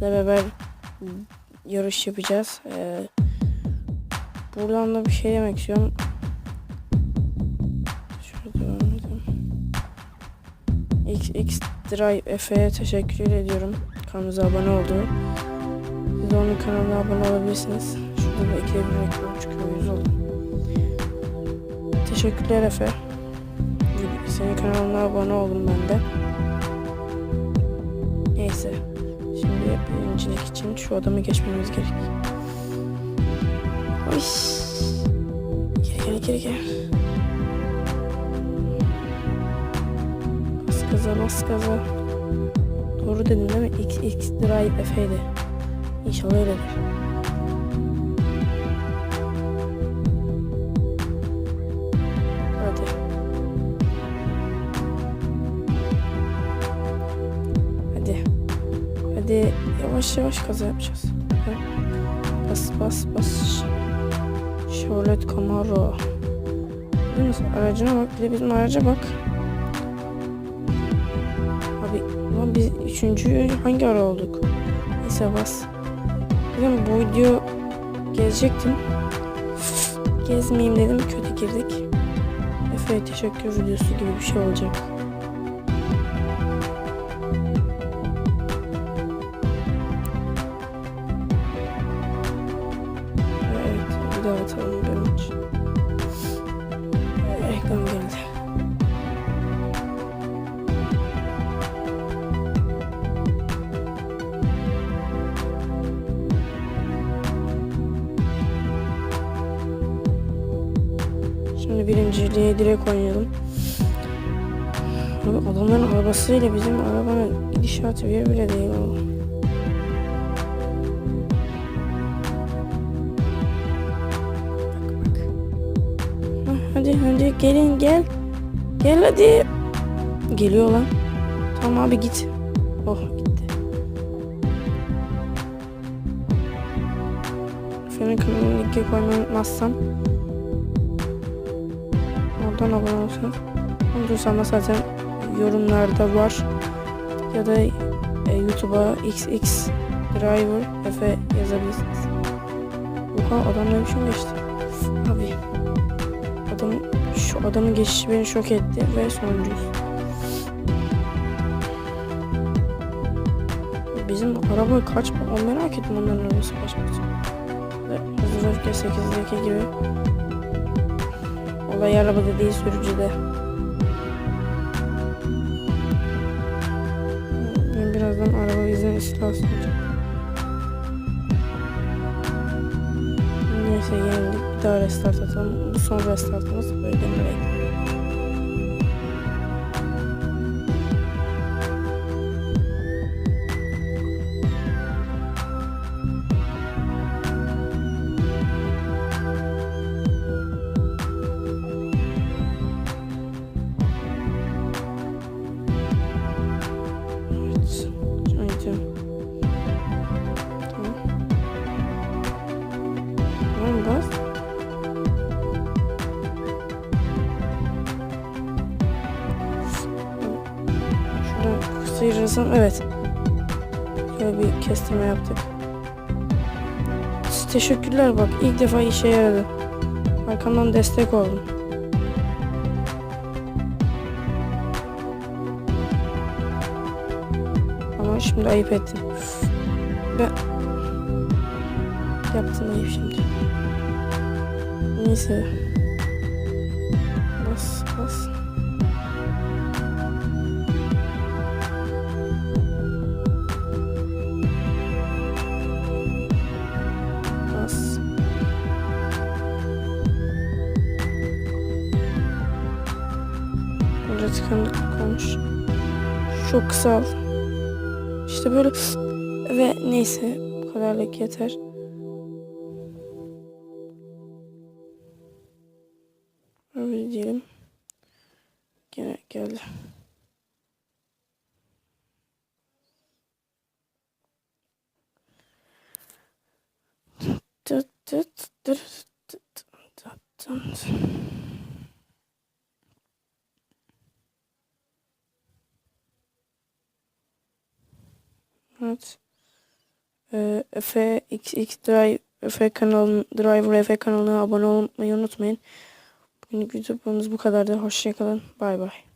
sizle beraber yarış yapacağız. Ee, buradan da bir şey demek istiyorum. Edelim. X, X Drive Efe'ye teşekkür ediyorum. Kanalımıza abone oldu. Siz onun kanalına abone olabilirsiniz. Şurada da ikide bir reklam çıkıyor. Yüz oldu. Teşekkürler Efe. Senin kanalına abone oldum ben de. Neyse. Şimdi birincilik için şu adamı geçmemiz gerek. Oy. Geri geri geri geri. Bas gaza bas gaza. Doğru dedim değil mi? X, X Drive F'ydi. İnşallah öyledir. Hadi yavaş yavaş kaza yapacağız. Bas bas bas. Chevrolet Camaro. Mi? Aracına bak. Bir de bizim araca bak. Abi lan biz üçüncü hangi ara olduk? Neyse bas. Dedim bu video gezecektim. Gezmeyeyim dedim kötü girdik. Efe teşekkür videosu gibi bir şey olacak. Şimdi birinciliğe direkt oynayalım. Abi adamların arabasıyla bizim arabanın gidişatı bir bile değil oğlum. Hadi hadi gelin gel. Gel hadi. Geliyor lan. Tamam abi git. Oh gitti. Senin kanalını linke koymayı unutmazsam. Oradan abone olsanız. Unutursam zaten yorumlarda var. Ya da e, YouTube'a XX Driver Efe yazabilirsiniz. Oha adam ne biçim geçti. Abi. Adam, şu adamın geçişi beni şok etti ve sonuncuyuz. Bizim araba kaç o merak ettim onların arabası kaç kaç. Ve Hızlı Öfke 8'deki gibi. Olay arabada değil sürücüde. Ben birazdan araba izin istilası olacak. Neyse yenildik. Bir daha restart atalım. Bu son restartımız. Böyle denerek. Sıyırırsam evet. Şöyle bir kestirme yaptık. Teşekkürler bak ilk defa işe yaradı. Arkamdan destek oldun. Ama şimdi ayıp ettim. Ben... Yaptın ayıp şimdi. Neyse. Burada tıkanıklık olmuş. Çok kısa. İşte böyle ve neyse bu kadarlık yeter. Öyle diyelim. Gene geldi. Tıt tıt tıt tıt tıt tıt. Evet. Ee, Efe XX Drive Efe kanalın Driver Efe kanalına abone olmayı unutmayın. Bugünlük videomuz bu kadardı. Hoşçakalın. Bay bay.